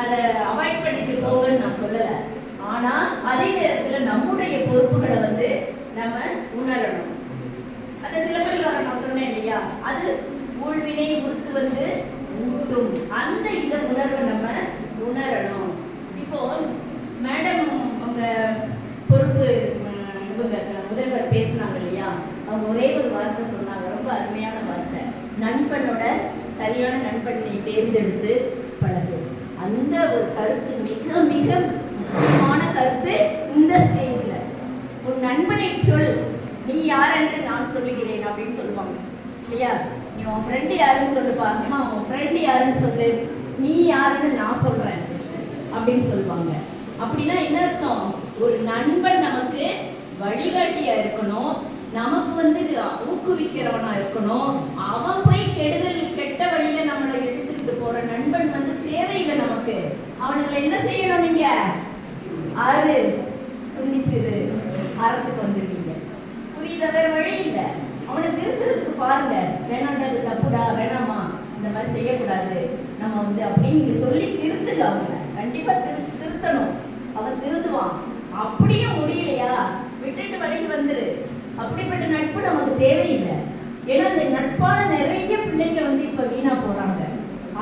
அதை அவாய்ட் பண்ணிட்டு போகன்னு நான் சொல்லலை. ஆனா அதே நேரத்துல நம்முடைய பொறுப்புகளை வந்து நம்ம உணரணும். அந்த சிலப்பதிகாரம் நான் சொன்னேன் இல்லையா? அது ஊழ்வினை உறுத்து வந்து ஊட்டும். அந்த இதை உணர்வை நம்ம உணரணும். இப்போ மேடம் அவங்க பொறுப்பு முதல்வர் பேசுனாங்க இல்லையா? அவங்க ஒரே ஒரு வார்த்தை சொன்னாங்க. ரொம்ப அருமையான வார்த்தை. நண்பனோட சரியான நண்பனை தேர்ந்தெடுத்து அந்த ஒரு கருத்து மிக மிக முக்கியமான கருத்து இந்த ஸ்டேஜ்ல உன் நண்பனை சொல். நீ யார் என்று நான் சொல்லுகிறேன் அப்படின்னு சொல்லுவாங்க. இல்லையா? நீ உன் ஃப்ரெண்டு யாருன்னு சொல்லுப்பா அம்மா உன் ஃப்ரெண்டு யாருன்னு சொல்லு. நீ யாருன்னு நான் சொல்றேன் அப்படின்னு சொல்லுவாங்க. அப்படின்னா என்ன அர்த்தம்? ஒரு நண்பன் நமக்கு வழிகாட்டியா இருக்கணும். நமக்கு வந்து ஊக்குவிக்கிறவனா இருக்கணும். அவன் போய் கெடுதல் கெட்ட வழியில நம்மளை எடுத்துக்கிட்டு போற நண்பன் வந்து தேவையில்லை நமக்கு. அவனுங்களை என்ன செய்யணும் நீங்க? ஆறு துணிச்சிரு அறத்துக்கு வந்துடுவீங்க புரியுத வேற வழி இல்லை. அவனை திருத்துறதுக்கு பாருங்க. வேணான்றது தப்புடா வேணாமா? இந்த மாதிரி செய்யக்கூடாது. நம்ம வந்து அப்படின்னு நீங்க சொல்லி திருத்துங்க அவங்கள கண்டிப்பா திரு திருத்தணும். அவன் திருத்துவான் அப்படியே முடியலையா? விட்டுட்டு வழி வந்துரு. அப்படிப்பட்ட நட்பு நமக்கு தேவையில்லை. ஏன்னா இந்த நட்பான நிறைய பிள்ளைங்க வந்து இப்ப வீணா போறாங்க.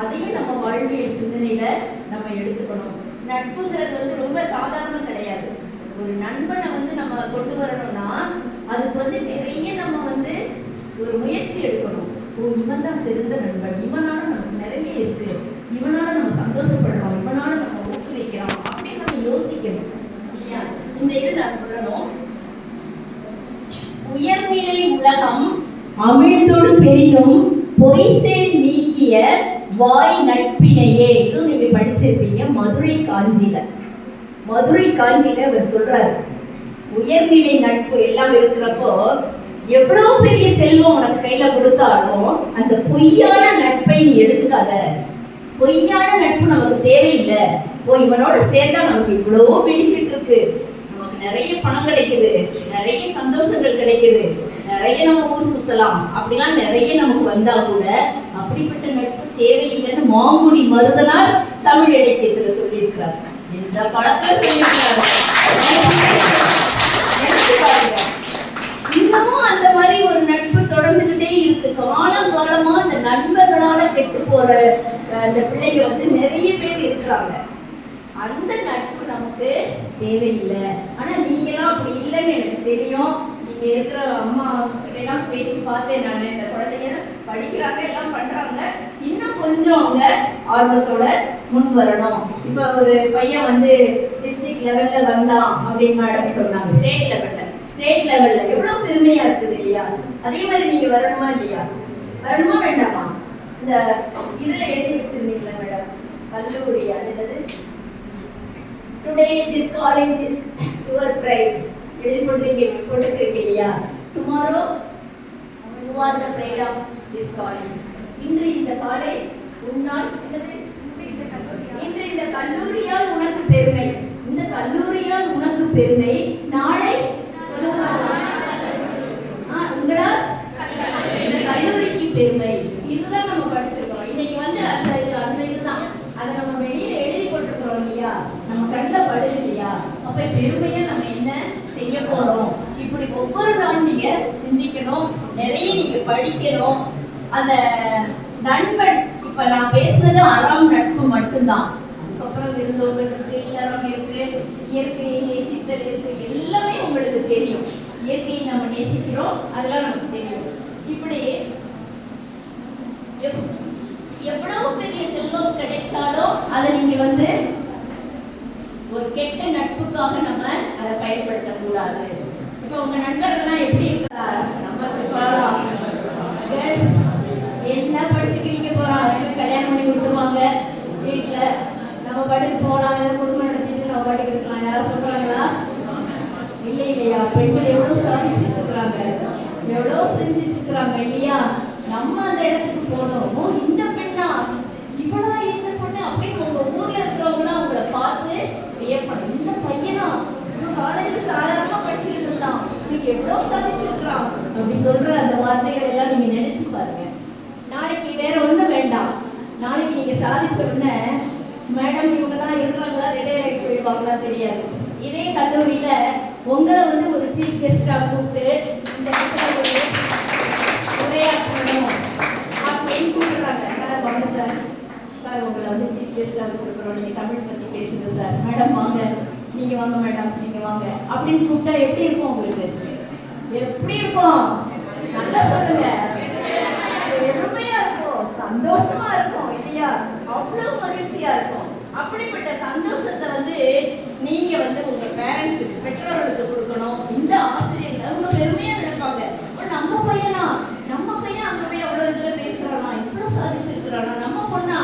அதையும் நம்ம வாழ்வியல் சிந்தனையில நம்ம எடுத்துக்கணும். நட்புங்கிறது வந்து ரொம்ப சாதாரணம் கிடையாது. ஒரு நண்பனை வந்து நம்ம கொண்டு வரணும்னா அதுக்கு வந்து நிறைய நம்ம வந்து ஒரு முயற்சி எடுக்கணும். ஓ இவன் தான் சிறந்த நண்பன். இவனால நமக்கு நிறைய இருக்கு. இவனால நம்ம சந்தோஷப்படுறோம் இவனால நம்ம ஊக்குவிக்கிறோம் அப்படின்னு நம்ம யோசிக்கணும். இந்த இது நான் சொல்லணும். உயர்நிலை உலகம் அமிழ்தோடு பெரியும் பொய்சேல் நீக்கிய வாய் நட்பினையே. இதுவும் நீங்க படிச்சிருப்பீங்க மதுரை காஞ்சியில. மதுரை காஞ்சியில அவர் சொல்றாரு உயர்நிலை நட்பு எல்லாம் இருக்கிறப்போ எவ்வளவு பெரிய செல்வம் உனக்கு கையில கொடுத்தாலும் அந்த பொய்யான நட்பை நீ எடுத்துக்காத. பொய்யான நட்பு நமக்கு தேவையில்லை. ஓ இவனோட சேர்ந்தா நமக்கு இவ்வளவோ பெனிஃபிட் இருக்கு. நமக்கு நிறைய பணம் கிடைக்குது நிறைய சந்தோஷங்கள் கிடைக்குது. நிறைய நம்ம ஊர் சுத்தலாம். அப்படிலாம் நிறைய நமக்கு வந்தா கூட அப்படிப்பட்ட நட்பு தேவையில்லைன்னு மாங்குடி மருதனார் தமிழ் இலக்கியத்துல சொல்லியிருக்கிறார். எந்த படத்துல சொல்லியிருக்கிறார். இன்னமும் அந்த மாதிரி ஒரு நட்பு தொடர்ந்துகிட்டே இருக்கு. காலம் காலமா அந்த நண்பர்களால கெட்டு போற அந்த பிள்ளைங்க வந்து நிறைய பேர் இருக்கிறாங்க. அந்த நட்பு நமக்கு தேவையில்லை. ஆனா நீங்களாம் அப்படி இல்லைன்னு எனக்கு தெரியும். நீங்க இருக்கிற அம்மா கிட்ட எல்லாம் பேசி பார்த்தேன் நான். இந்த குழந்தைங்க படிக்கிறாங்க எல்லாம் பண்றாங்க. இன்னும் கொஞ்சம் அவங்க ஆர்வத்தோட முன் வரணும். இப்போ ஒரு பையன் வந்து டிஸ்ட்ரிக்ட் லெவல்ல வந்தான் அப்படின்னு மேடம் சொன்னாங்க. ஸ்டேட் லெவல்ல ஸ்டேட் லெவல்ல எவ்வளவு பெருமையா இருக்குது இல்லையா? அதே மாதிரி நீங்க வரணுமா இல்லையா? வரணுமா வேண்டாமா? இந்த இதுல எழுதி வச்சிருந்தீங்களா மேடம் கல்லூரி அது என்னது? Today this college is your pride எழுதி போட்டுருக்கீங்க போட்டுருக்கீங்க இல்லையா tomorrow you are the pride of this college இன்று இந்த காலேஜ் உன்னால் என்னது? இன்று இந்த கல்லூரியால் உனக்கு பெருமை. இந்த கல்லூரியால் உனக்கு பெருமை. நாளை சொல்லுங்க. உங்களால்? இந்த கல்லூரிக்கு பெருமை. இதுதான் நம்ம படிச்சிருக்கோம். இன்னைக்கு வந்து அந்த இது அந்த இதுதான். அதை நம்ம வெளியில எழுதி போட்டுருக்கோம் இல்லையா? நம்ம கண்ணில் படுது இல்லையா? அப்ப பெருமையா போறோம் இப்படி ஒவ்வொரு நாளும் நீங்க சிந்திக்கணும். நிறைய நீங்க படிக்கணும். அந்த நண்பன் இப்ப நான் பேசுனது அறம் நட்பு மட்டும்தான். அதுக்கப்புறம் விருந்தோம்பல் இருக்கு இல்லறம் இருக்கு இயற்கையை நேசித்தல் இருக்கு எல்லாமே உங்களுக்கு தெரியும். இயற்கையை நம்ம நேசிக்கிறோம் அதெல்லாம் நமக்கு தெரியும் இப்படி எவ்வளவு பெரிய செல்வம் கிடைச்சாலும் அதை நீங்க வந்து ஒரு கெட்ட நட்புக்காக நம்ம அதை பயன்படுத்த கூடாது இப்போ உங்க நண்பர்கள்லாம் எப்படி இருக்கிறார் நம்ம கேர்ள்ஸ் என்ன படிச்சுக்கிறீங்க போறான் அதுக்கு கல்யாணம் பண்ணி கொடுத்துருவாங்க. வீட்டுல நம்ம படிச்சு போனா ஏதோ குடும்பம் நடத்திட்டு நம்ம படிக்க இருக்கலாம். யாராவது சொல்றாங்களா? இல்லை இல்லையா? பெண்கள் எவ்வளவு சாதிச்சுட்டு இருக்கிறாங்க? எவ்வளவு செஞ்சுட்டு இருக்கிறாங்க? இல்லையா? நம்ம அந்த இடத்துல போனோம் ஓ இந்த பெண்ணா இவ்வளவா இந்த பொண்ணு அப்படின்னு உங்க ஊர்ல இருக்கிறவங்களாம் உங்களை பார்த்து வியப்படும் இந்த பையனா இவன் காலேஜ்ல சாதாரணமா படிச்சுட்டு இருந்தான் இன்னைக்கு எவ்வளவு சாதிச்சிருக்கிறான் அப்படி சொல்ற அந்த வார்த்தைகள் எல்லாம் நீங்க நினைச்சு பாருங்க நாளைக்கு வேற ஒண்ணும் வேண்டாம் நாளைக்கு நீங்க சாதிச்ச உடனே மேடம் இவங்க தான் எல்லாம் ரிட்டையர் ஆகி போயிடுவாங்களா தெரியாது. இதே கல்லூரியில உங்களை வந்து ஒரு சீஃப் கெஸ்டா கூப்பிட்டு இந்த இடத்துல ஒரு உரையாற்றணும். அப்படின்னு கூப்பிடுறாங்க? சார் வாங்க சார். சார் உங்களை வந்து சீஃப் கெஸ்டா வச்சிருக்கிறோம் நீங்க தமிழ் பத்தி பேசுங்க சார். மேடம் வாங்க. நீங்க வாங்க மேடம். நீங்க வாங்க. அப்படின்னு கூப்பிட்டா எப்படி இருக்கும் உங்களுக்கு? எப்படி இருக்கும்? நல்லா சொல்லுங்க. பெருமையா இருக்கும். சந்தோஷமா இருக்கும் இல்லையா? அவ்வளவு மகிழ்ச்சியா இருக்கும். அப்படிப்பட்ட சந்தோஷத்தை வந்து நீங்க வந்து உங்க பேரண்ட்ஸ் பெற்றோர்களுக்கு கொடுக்கணும். இந்த ஆசிரியர் அவங்க பெருமையா நினைப்பாங்க "ஓ, நம்ம பையனா நம்ம பையன் அங்க போய் அவ்வளவு இதுல பேசுறானா இவ்வளவு சாதிச்சிருக்கிறானா நம்ம பொண்ணா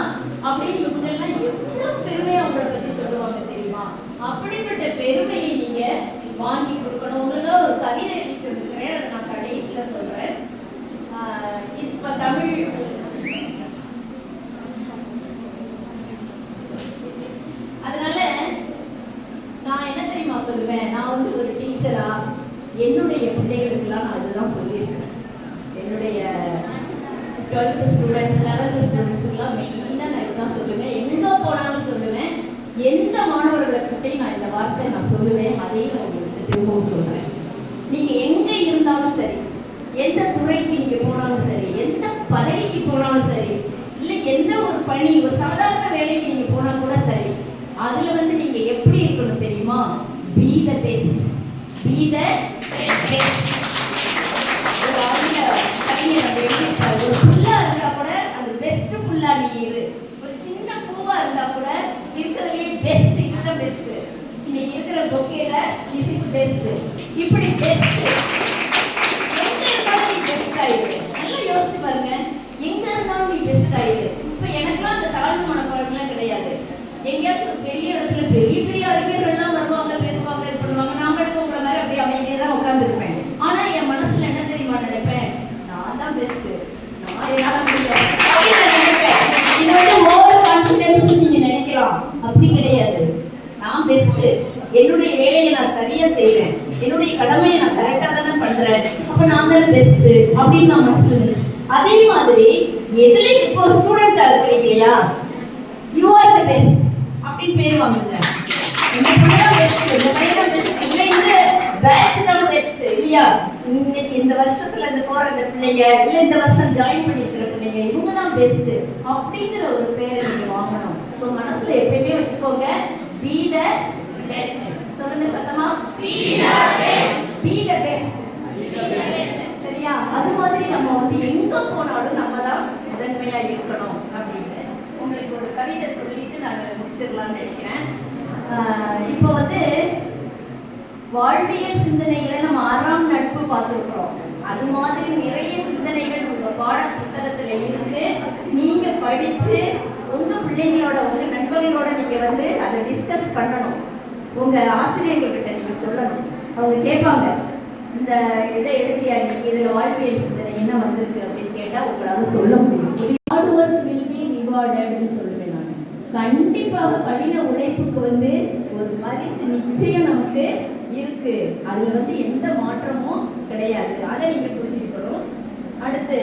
அப்படின்னு இவங்க எல்லாம் எவ்வளவு பெருமையா உங்களை பத்தி சொல்லுவாங்க தெரியுமா அப்படிப்பட்ட பெருமையை நீங்க வாங்கி கொடுக்கணும் உங்களுக்கு ஒரு கவிதை எழுதி தந்திருக்கிறேன் அதை நான் கடைசியில சொல்றேன் ஆஹ் இப்ப தமிழ் அதனால நான் என்ன தெரியுமா சொல்லுவேன் நான் வந்து ஒரு டீச்சரா என்னுடைய பிள்ளைகளுக்கெல்லாம் நான் இதுதான் சொல்லியிருக்கேன் என்னுடைய டுவெல்த் ஸ்டூடெண்ட்ஸ் லெவன்த் ஸ்டூடெண்ட்ஸ்க்குலாம் மெயினாக நான் இதுதான் சொல்லுவேன் எங்கே போனாலும் சொல்லுவேன் எந்த மாணவர்களை கிட்டையும் நான் இந்த வார்த்தை நான் சொல்லுவேன்? அதையும் நான் உங்களுக்கு திரும்பவும் சொல்கிறேன் நீங்கள் எங்கே இருந்தாலும் சரி எந்த துறைக்கு நீங்கள் போனாலும் சரி எந்த பதவிக்கு போனாலும் சரி இல்லை எந்த ஒரு பணி ஒரு சாதாரண வேலைக்கு நீங்கள் போனால் கூட சரி அதில் வந்து நீங்கள் எப்படி இருக்கணும் தெரியுமா? Be the best be the best this is best இப்படி பெஸ்ட் எங்க இருந்தாலும் நீ பெஸ்ட் ஆயிரு நல்லா யோசிச்சு பாருங்க எங்க இருந்தாலும் நீ பெஸ்ட் ஆயிரு இப்ப எனக்குலாம் அந்த தாழ்வு மனப்பாடம்லாம் கிடையாது எங்கேயாச்சும் ஒரு பெரிய இடத்துல பெரிய பெரிய அறிஞர்கள்லாம் வருவாங்க பேசுவாங்க இது பண்ணுவாங்க நான் மட்டும் உங்களை மாதிரி அப்படியே அமைதியே தான் உட்காந்துருப்பேன் ஆனா என் மனசுல என்ன தெரியுமா நினைப்பேன் நான் தான் பெஸ்ட் நான் என்னால முடியும் அப்படின்னு நான் நினைப்பேன் இது வந்து ஓவர் கான்ஃபிடன்ஸ் நீங்க நினைக்கலாம் அப்படி கிடையாது நான் பெஸ்ட் என்னுடைய வேலையை நான் சரியா செய்றேன் என்னுடைய கடமையை நான் கரெக்டா தானே பண்றேன் அப்ப நான் தானே பெஸ்ட் அப்படின்னு நான் மனசுல நினைச்சேன் அதே மாதிரி எதுல இப்போ ஸ்டூடெண்டா இருக்கிறீங்க இல்லையா யூ ஆர் த பெஸ்ட் அப்படின்னு பேர் வாங்குங்க இல்லையா? இன்னைக்கு இந்த வருஷத்துல இந்த போற இந்த பிள்ளைங்க இல்ல இந்த வருஷம் ஜாயின் பண்ணிருக்கிற பிள்ளைங்க இவங்க தான் பெஸ்ட் அப்படிங்கிற ஒரு பேரை நீங்க வாங்கணும். ஸோ மனசுல எப்பயுமே வச்சுக்கோங்க பி த பெஸ்ட் சொல்லுங்க சத்தமா. Be the best be the best சரியா? அது மாதிரி நம்ம வந்து எங்க போனாலும் நம்ம தான் முதன்மையா இருக்கணும் அப்படின்னு. உங்களுக்கு ஒரு கவிதை சொல்லிட்டு நான் முடிச்சிடலாம்னு நினைக்கிறேன். ஆஹ் இப்போ வந்து வாழ்வியல் சிந்தனைகளை நம்ம ஆறாம் நட்பு பார்த்துருக்குறோம். அது மாதிரி நிறைய சிந்தனைகள் உங்க பாட புத்தகத்துல இருக்கு. நீங்க படிச்சு உங்க பிள்ளைங்களோட உங்க நண்பர்களோட நீங்க வந்து அதை டிஸ்கஸ் பண்ணணும். உங்க ஆசிரியர்கள்கிட்ட நீங்க சொல்லணும். அவங்க கேட்பாங்க இந்த இதை எழுதியா நீங்க இதுல வாழ்வியல் சிந்தனை என்ன வந்திருக்கு? அப்படின்னு கேட்டா உங்களால சொல்ல முடியும். ஹார்ட் ரிவார்டட்னு கண்டிப்பாக கடின உழைப்புக்கு வந்து ஒரு பரிசு நிச்சயம் நமக்கு இருக்கு. அதுல வந்து எந்த மாற்றமும் கிடையாது. அதை நீங்க புரிஞ்சுக்கணும். அடுத்து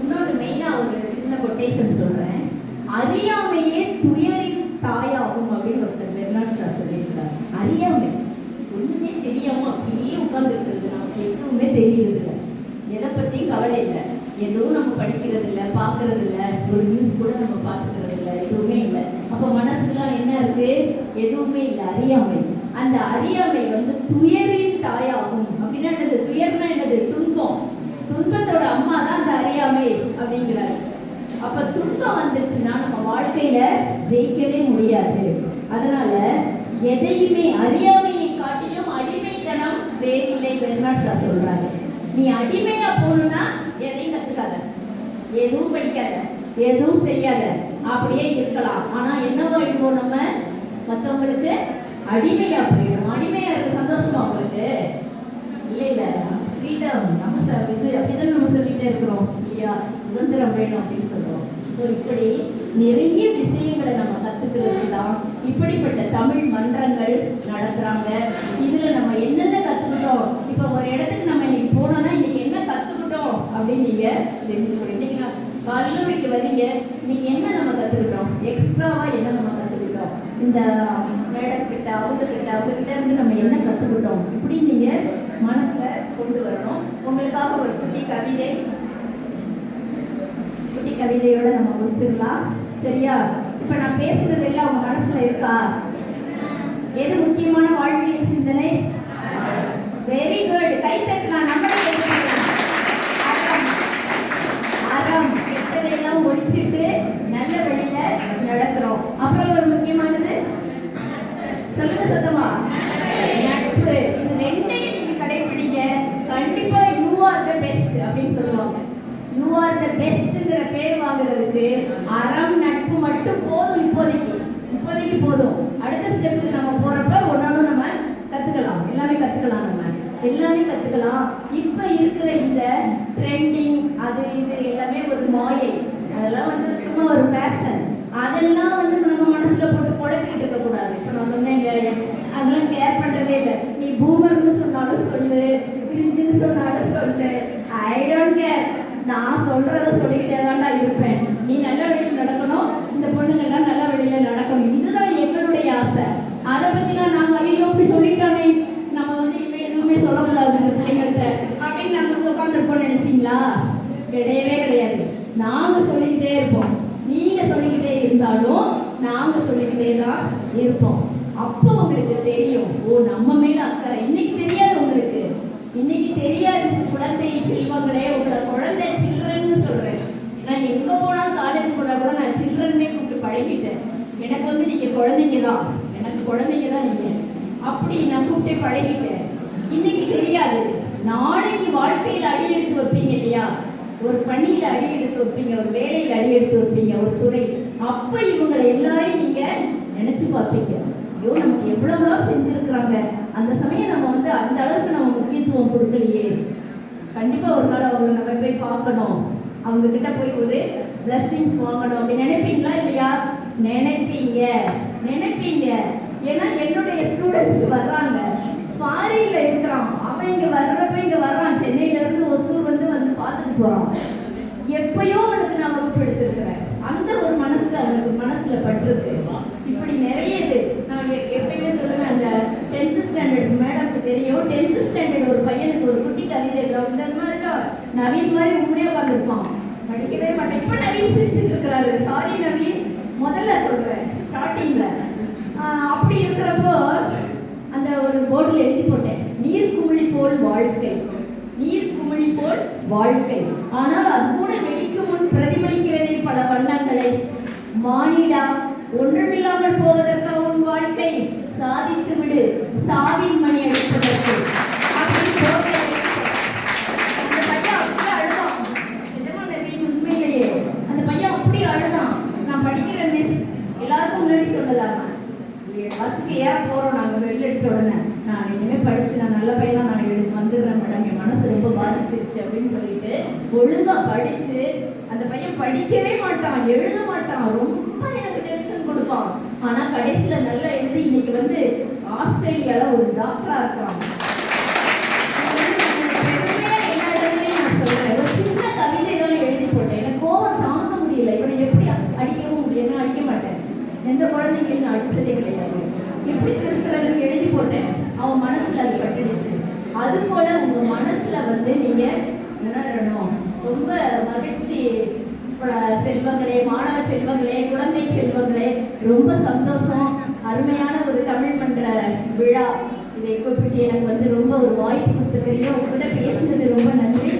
இன்னொன்று மெயினா ஒரு சின்ன கொட்டேஷன் சொல்றேன். அறியாமையே துயரின் தாயாகும் அப்படின்னு ஒருத்தர் பெர்னாட் ஷா சொல்லியிருக்காரு. அறியாமை? ஒண்ணுமே தெரியாம அப்படியே உட்கார்ந்து இருக்கிறது நமக்கு எதுவுமே தெரியறது இல்லை எதை பத்தியும் கவலை இல்லை. எதுவும் நம்ம படிக்கிறது இல்லை பார்க்கறது இல்லை ஒரு நியூஸ் கூட நம்ம பார்த்துக்கிறது இல்லை எதுவுமே இல்லை. அப்போ மனசுலாம் என்ன இருக்கு? எதுவுமே இல்லை. அறியாமை. அந்த அறியாமை வந்து துயரின் தாயாகும். அப்படின்னா என்னது துயர்னா என்னது? துன்பம். துன்பத்தோட அம்மா தான் அந்த அறியாமை அப்படிங்கிறாரு. அப்ப துன்பம் வந்துருச்சுன்னா நம்ம வாழ்க்கையில ஜெயிக்கவே முடியாது. அதனால எதையுமே அறியாமையை காட்டிலும் அடிமைத்தனம் வேறில்லை பெருமாள் ஷா சொல்றாரு. நீ அடிமையா போகணும்னா எதையும் கத்துக்காத. எதுவும் படிக்காத. எதுவும் செய்யாத. அப்படியே இருக்கலாம். ஆனா என்னவா ஆயிடுவோம் நம்ம? மத்தவங்களுக்கு அடிமையா போயிடும் அடிமையா இருக்க சந்தோஷமா உங்களுக்கு இல்ல இல்ல. ஃப்ரீடம் நம்ம இது அப்படிதான் நம்ம சொல்லிட்டே இருக்கிறோம். இல்லையா? சுதந்திரம் வேணும் அப்படின்னு சொல்றோம். ஸோ இப்படி நிறைய விஷயங்களை நம்ம கத்துக்கிறது தான் இப்படிப்பட்ட தமிழ் மன்றங்கள் நடத்துறாங்க. இதுல நம்ம என்னென்ன கத்துக்கிட்டோம்? இப்போ ஒரு இடத்துக்கு நம்ம இன்னைக்கு போனோம்னா இன்னைக்கு என்ன கத்துக்கிட்டோம் அப்படின்னு நீங்க தெரிஞ்சுக்கணும் இன்னைக்கு கல்லூரிக்கு வரீங்க நீங்கள் என்ன நம்ம கத்துக்கிட்டோம்? எக்ஸ்ட்ராவா என்ன நம்ம கத்துக்கிட்டோம்? இந்த மேடம் கிட்ட அவங்க கிட்ட அவங்க கிட்ட இருந்து நம்ம என்ன கற்றுக்கிட்டோம் இப்படி நீங்கள் மனசில் கொண்டு வரணும். உங்களுக்காக ஒரு குட்டி கவிதை. குட்டி கவிதையோட நம்ம முடிச்சுக்கலாம் சரியா? இப்போ நான் பேசுறது எல்லாம் அவங்க மனசுல இருக்கா? எது முக்கியமான வாழ்வியல் சிந்தனை? வெரி குட் கை தட்டலாம் நம்மளே கேட்கலாம். அறம் அறம் கெட்டதையெல்லாம் ஒழிச்சிட்டு நல்ல வழியில நடக்கிறோம் அப்புறம் ஒரு முக்கியமானது சொல்லுங்க சத்தமா? நட்பு. இது ரெண்டையும் நீங்க கடைபிடிங்க கண்டிப்பா யூ ஆர் த பெஸ்ட் அப்படின்னு சொல்லுவாங்க. யூ ஆர் த பெஸ்ட்ங்கிற பேர் வாங்குறதுக்கு அறம் நட்பு மட்டும் போதும் இப்போதைக்கு. இப்போதைக்கு போதும். அடுத்த ஸ்டெப்புக்கு நம்ம போறப்ப ஒன்னொன்னு நம்ம கத்துக்கலாம். எல்லாமே கத்துக்கலாம் நம்ம. எல்லாமே கத்துக்கலாம். இப்ப இருக்கிற இந்த ட்ரெண்டிங் அது இது எல்லாமே ஒரு மாயை. அதெல்லாம் வந்து சும்மா ஒரு ஃபேஷன் அதெல்லாம் வந்து நம்ம குழப்பிட்டு இருக்க கூடாது இப்ப நான் சொன்னேங்க அதெல்லாம் கேர் பண்றதே இல்லை. நீ பூமர்னு சொன்னாலும் சொல்லு பிரிஞ்சுன்னு சொன்னாலும் சொல்லு. ஐ டோன்ட் கேர் நான் சொல்றத சொல்லிக்கிட்டே தான்டா இருப்பேன். நீ நல்ல வழியில் நடக்கணும். இந்த பொண்ணுங்கெல்லாம் நல்ல வழியில நடக்கணும். இதுதான் எங்களுடைய ஆசை. அதை பற்றிலாம் நாங்க ஐயோ இப்படி சொல்லிட்டானே. நம்ம வந்து இவன் எதுவுமே சொல்லக்கூடாது இந்த பிள்ளைங்கள்ட்ட. அப்படின்னு நாங்க உட்காந்துருப்போம் நினைச்சீங்களா? கிடையவே கிடையாது. நாங்க சொல்லிக்கிட்டே இருப்போம். நீங்க சொல்லிக்கிட்டே இருந்தாலும் நாங்க சொல்லிக்கிட்டே தான் இருப்போம். அப்போ உங்களுக்கு தெரியும். ஓ நம்ம மேல அக்கறை. இன்னைக்கு தெரியாது உங்களுக்கு. இன்னைக்கு தெரியாது. குழந்தை செல்வங்களே உங்களை குழந்தை சில்ட்ரன்னு சொல்றேன். நான் எங்க போனாலும் காலேஜ் போனா கூட நான் சில்ட்ரன்னே கூப்பிட்டு பழகிட்டேன். எனக்கு வந்து நீங்க குழந்தைங்க தான் எனக்கு குழந்தைங்க தான் நீங்க. அப்படி நான் கூப்பிட்டே பழகிட்டேன். இன்னைக்கு தெரியாது. நாளைக்கு வாழ்க்கையில் அடி எடுத்து வைப்பீங்க இல்லையா? ஒரு பணியில் அடி எடுத்து வைப்பீங்க ஒரு வேலையில் அடி எடுத்து வைப்பீங்க ஒரு துறை. அப்ப இவங்களை எல்லாரையும் நீங்க நினைச்சு பார்ப்பீங்க. ஐயோ நமக்கு எவ்வளவுலாம் செஞ்சிருக்கிறாங்க. அந்த சமயம் நம்ம வந்து அந்த அளவுக்கு நம்ம முக்கியத்துவம் கொடுக்கலையே. கண்டிப்பா ஒரு நாள் அவங்க நம்ம போய் பார்க்கணும். அவங்க கிட்ட போய் ஒரு பிளஸ்ஸிங்ஸ் வாங்கணும். அப்படி நினைப்பீங்களா இல்லையா? நினைப்பீங்க. நினைப்பீங்க. ஏன்னா என்னுடைய ஸ்டூடெண்ட்ஸ் வர்றாங்க. ஃபாரின்ல இருக்கிறான். அவன் இங்க வர்றப்ப இங்க வர்றான். சென்னையில இருந்து ஒசூர் வந்து வந்து பார்த்துட்டு போறான். எப்பயோ அவனுக்கு நான் வகுப்பு எடுத்திருக்கிறேன். அந்த ஒரு மனசு அவனுக்கு மனசுல பட்டுருக்கு. இப்படி நிறைய இது. நான் எ- எப்பயுமே சொல்லுவேன் அந்த டென்த் ஸ்டாண்டர்ட் மேடம்க்கு தெரியும். டென்த் ஸ்டாண்டர்ட் ஒரு பையனுக்கு ஒரு குட்டி கவிதை இருக்கும் இந்த மாதிரி தான் நவீன் மாதிரி உண்மையாக பார்த்துருப்பான் படிக்கவே மாட்டேன். இப்போ நவீன் சிரிச்சுட்டு இருக்கிறாரு. சாரி நவீன். முதல்ல சொல்றேன். ஸ்டார்டிங்ல அப்படி இருக்கிறப்போ அந்த ஒரு போர்டில் எழுதி போட்டேன். நீர் குமிழி போல் வாழ்க்கை. நீர் குமிழி போல் வாழ்க்கை. ஆனால் அது கூட வெடிக்கும் முன் பிரதிபலிக்கிறதே பல வண்ணங்களை மானிடா ஒன்றுமில்லாமல் போவதற்காக உன் வாழ்க்கை சாதித்து விடு சாவின் மணி அடிப்பதற்கு அப்படின்னு போர்டில் எழுதி போட்டேன். அந்த பையன் அப்படியே அழுதான் நிஜமா நவீன் உண்மையிலேயே அந்த பையன் அப்படியே அழுதான் நான் படிக்கிற மிஸ் எல்லாருக்கும் முன்னாடி சொல்லலாமா பஸ்ஸுக்கு ஏற போகிறோம் நாங்கள் வெளில அடிச்ச உடனே நான் இனிமேல் படிச்சு நான் நல்ல பையனா நான் எடுத்து வந்துடுறேன் மேடம் என் மனசு ரொம்ப பாதிச்சிருச்சு அப்படின்னு சொல்லிட்டு ஒழுங்காக படிச்சு அந்த பையன் படிக்கவே மாட்டான் எழுத மாட்டான் ரொம்ப எனக்கு டென்ஷன் கொடுப்பான் ஆனால் கடைசியில் நல்லா எழுதி இன்னைக்கு வந்து ஆஸ்திரேலியால ஒரு டாக்டராக இருக்கான் சொல்றேன். சின்ன கவிதை எழுதி போட்டேன். எனக்கு கோவம் தாங்க முடியல. அடிக்க மாட்டேன். எந்த குழந்தைங்க என்ன அடிச்சதே கிடையாது. எப்படி திருத்துறதுன்னு எழுதி போட்டேன். அவன் மனசுல அது பட்டுடுச்சு. அது போல உங்க மனசுல வந்து நீங்க என்ன ரொம்ப மகிழ்ச்சி செல்வங்களே மாணவ செல்வங்களே குழந்தை செல்வங்களே ரொம்ப சந்தோஷம். அருமையான ஒரு தமிழ் மன்ற விழா. இதை குறிப்பிட்டு எனக்கு வந்து ரொம்ப ஒரு வாய்ப்பு கொடுத்துருக்கீங்க. உங்ககிட்ட பேசுனது ரொம்ப நன்றி.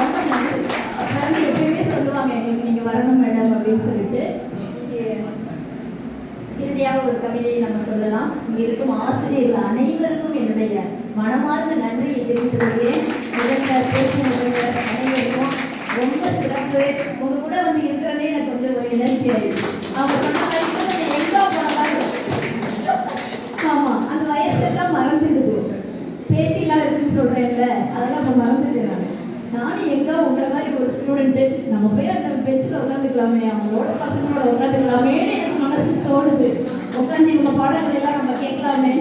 ரொம்ப நன்றி. அப்புறம் எப்பயுமே சொல்லுவாங்க எங்களுக்கு நீங்கள் வரணும் மேடம் அப்படின்னு சொல்லிட்டு. இறுதியாக ஒரு கவிதையை நம்ம சொல்லலாம். இங்க இருக்கும் ஆசிரியர்கள் அனைவருக்கும் என்னுடைய மனமார்ந்த நன்றியை தெரிவித்துக் கொள்கிறேன் முதல்ல பேசினவங்க அனைவருக்கும் ரொம்ப சிறப்பு உங்க கூட வந்து இருக்கிறதே எனக்கு வந்து சரி இளர்ச்சி ஆயிடுச்சு அவங்க சொன்ன மாதிரி கொஞ்சம் எங்கா போனாலும் ஆமா அந்த வயசெல்லாம் மறந்துடுது பேத்திலாம் இருக்குன்னு சொல்கிறேன்ல அதெல்லாம் நம்ம மறந்துட்டேன் நானும் எங்கே உங்களை மாதிரி ஒரு ஸ்டூடெண்ட்டு நம்ம போய் அந்த பெஞ்சில் உட்காந்துக்கலாமே அவங்களோட பசங்களோட உட்காந்துக்கலாமேன்னு எனக்கு மனசு தோணுது உட்காந்து இவங்க பாடங்கள் எல்லாம் நம்ம கேட்கலாமே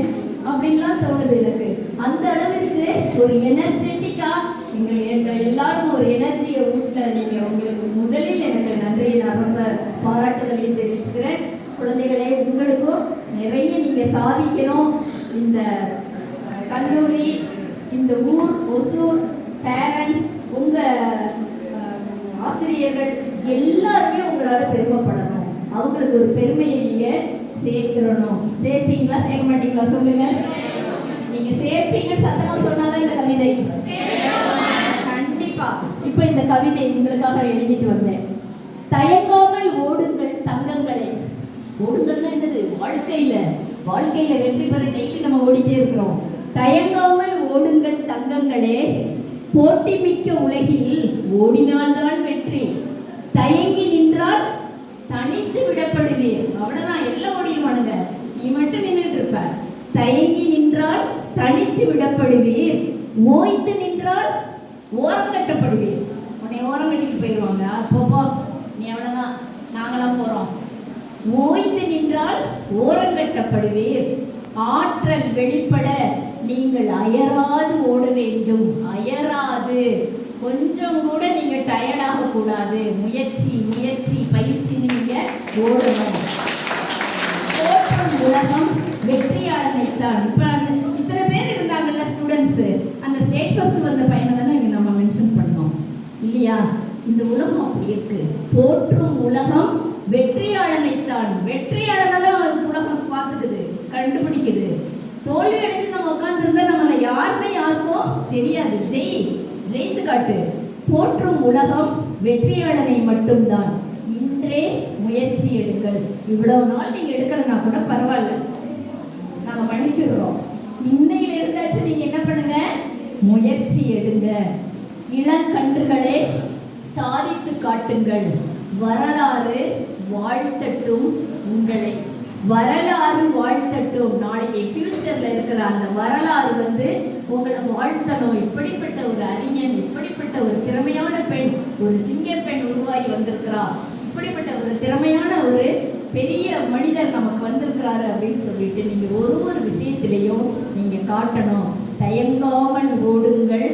அப்படின்லாம் தோணுது எனக்கு அந்த அளவிற்கு ஒரு எனர்ஜெட்டிக்கா எங்கள் எங்கள் எல்லாருக்கும் ஒரு எனர்ஜியை ஊட்ட நீங்க உங்களுக்கு முதலில் எனக்கு நன்றியை நான் ரொம்ப பாராட்டுதலையும் தெரிவிச்சுக்கிறேன் குழந்தைகளே உங்களுக்கும் நிறைய நீங்கள் சாதிக்கணும். இந்த கல்லூரி இந்த ஊர் ஒசூர் பேரண்ட்ஸ் உங்க ஆசிரியர்கள் எல்லாருமே உங்களால் பெருமைப்படணும். அவங்களுக்கு ஒரு பெருமையை நீங்க சேர்த்துடணும். சேர்ப்பீங்களா? சேர்க்க மாட்டீங்களா? சொல்லுங்க. நீங்க சேர்ப்பீங்கன்னு சத்தமா சொன்னாதான் இந்த கவிதை. கண்டிப்பா. இப்ப இந்த கவிதை உங்களுக்காக எழுதிட்டு வந்தேன். தயங்காமல் ஓடுங்கள். தங்கங்களே ஓடுங்கள்னா என்னது? வாழ்க்கையில. வாழ்க்கையில வெற்றி பெற டெய்லி நம்ம ஓடிட்டே இருக்கிறோம். தயங்காமல் ஓடுங்கள் தங்கங்களே. போட்டி மிக்க உலகில் ஓடினால்தான் வெற்றி. தயங்கி நின்றால் தனித்து விடப்படுவீர். அவ்வளவுதான் எல்லாம் ஓடிடுவானுங்க. நீ மட்டும் நின்றுட்டு இருப்ப. தயங்கி நின்றால் தனித்து விடப்படுவீர். மோய்த்து நின்றால் ஓரம் கட்டப்படுவீர். உன்னை ஓரம் கட்டிட்டு போயிடுவாங்க போ போ. நீ அவ்வளவுதான். நாங்களாம் போறோம். ஓய்ந்து நின்றால் ஓரங்கட்டப்படுவீர் ஆற்றல் வெளிப்பட நீங்கள் அயராது ஓட வேண்டும். அயராது. கொஞ்சம் கூட நீங்க டயர்டாக கூடாது. முயற்சி முயற்சி பயிற்சி நீங்க ஓடணும். தோற்றம் உலகம் வெற்றியாளனைத்தான் இப்ப அந்த இத்தனை பேர் இருந்தாங்கல்ல ஸ்டூடெண்ட்ஸ் அந்த ஸ்டேட் ஃபர்ஸ்ட் வந்த பையனை தானே இங்க நம்ம மென்ஷன் பண்ணோம். இல்லையா? இந்த உலகம் அப்படி இருக்கு. போற்றும் உலகம் வெற்றியாளனைத்தான். வெற்றியாளனை தான் உலகம் பார்த்துக்குது கண்டுபிடிக்குது. தோல்வி அடைஞ்சு நம்ம உட்காந்துருந்தா நம்மளை யாருமே யாருக்கும் தெரியாது. ஜெய் ஜெயித்து காட்டு. போற்றும் உலகம் வெற்றியாளனை மட்டும்தான். இன்றே முயற்சி எடுங்கள். இவ்வளவு நாள் நீங்க எடுக்கலன்னா கூட பரவாயில்ல. நாங்க மன்னிச்சிடுறோம். இன்னையில இருந்தாச்சும் நீங்க என்ன பண்ணுங்க? முயற்சி எடுங்க. இளங்கன்றுகளே சாதித்து காட்டுங்கள். வரலாறு வாழ்த்தட்டும் உங்களை. வரலாறு வாழ்த்தட்டும். நாளைக்கு ஃபியூச்சர்ல இருக்கிற அந்த வரலாறு வந்து உங்களை வாழ்த்தணும். இப்படிப்பட்ட ஒரு அறிஞன் இப்படிப்பட்ட ஒரு திறமையான பெண் ஒரு சிங்கர் பெண் உருவாகி வந்திருக்கிறா. இப்படிப்பட்ட ஒரு திறமையான ஒரு பெரிய மனிதர் நமக்கு வந்திருக்கிறாரு அப்படின்னு சொல்லிட்டு நீங்க ஒரு ஒரு விஷயத்திலையும் நீங்க காட்டணும். தயங்காமல் ஓடுங்கள்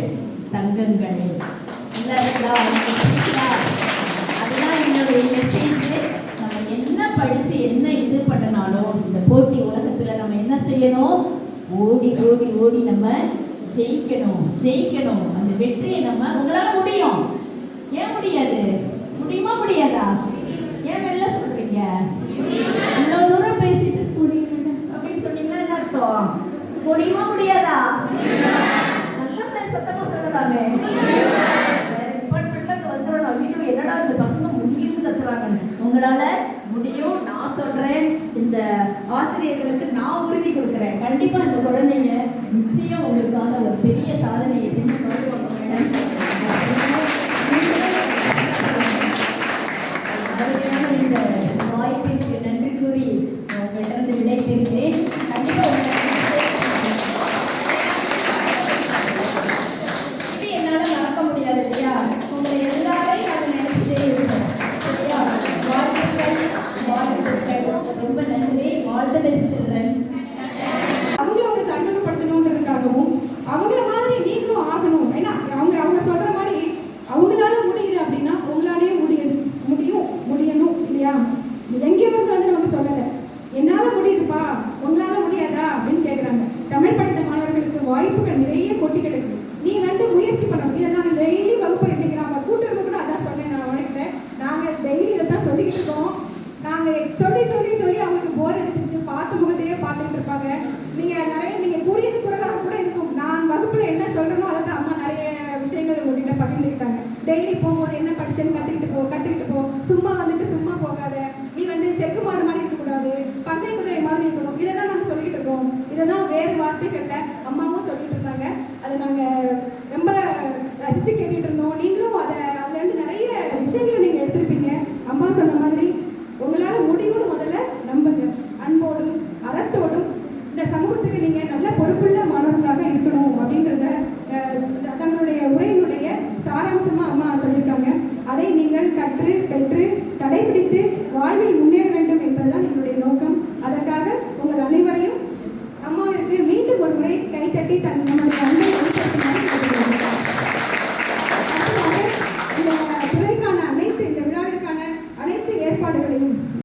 தங்கங்களே. அதுதான் என்னுடைய மெசேஜ் படித்து படிச்சு என்ன இது பண்ணனாலும் இந்த போட்டி உலகத்துல நம்ம என்ன செய்யணும்? ஓடி ஓடி ஓடி நம்ம ஜெயிக்கணும். ஜெயிக்கணும். அந்த வெற்றியை நம்ம உங்களால முடியும். ஏன் முடியாது? முடியுமா முடியாதா ஏன் வெளில சொல்றீங்க இவ்வளவு தூரம் பேசிட்டு முடியும் அப்படின்னு சொன்னீங்கன்னா என்ன அர்த்தம் முடியுமா முடியாதா நல்லா பேச சத்தமா சொல்லலாமே டிபார்ட்மெண்ட்ல அங்க வந்துடணும் ஐயோ என்னடா இந்த பசங்க முடியும்னு கத்துறாங்கன்னு உங்களால முடியும் நான் சொல்றேன் இந்த ஆசிரியர்களுக்கு நான் உறுதி கொடுக்குறேன் கண்டிப்பா இந்த குழந்தைங்க நிச்சயம் உங்களுக்காக ஒரு பெரிய சாதனையை செஞ்சு சொல்லுவாங்க மேடம் அருமையான இந்த வாய்ப்பிற்கு நன்றி கூறி உங்களிடம் விடைபெறுகிறேன் கண்டிப்பா இது என்னால மறக்க முடியாது இல்லையா உங்களை எல்லாரையும் நான் நினைச்சே இருக்கேன் சரியா வாழ்த்துக்கள் வாழ்த்துக்கள் ரொம்ப நன்றி ஆல் தி பெஸ்ட் சில்ட்ரன் அவங்கள ஒரு தன்மைப்படுத்தணுன்றதுக்காகவும் அவங்கள மாதிரி நீங்களும் ஆகணும் ஏன்னா அவங்க அவங்க சொல்ற மாதிரி அவங்களால முடியுது அப்படின்னா உங்களாலேயே முடியுது முடியும் முடியணும் இல்லையா எங்கேயும் வந்து நமக்கு சொல்லலை என்னால முடியுதுப்பா உங்களால முடியாதா அப்படின்னு கேட்குறாங்க தமிழ் படித்த மாணவர்களுக்கு வாய்ப்புகள் நிறைய கொட்டி கிடக்குது நீ வந்து முயற்சி பண்ணணும். இதை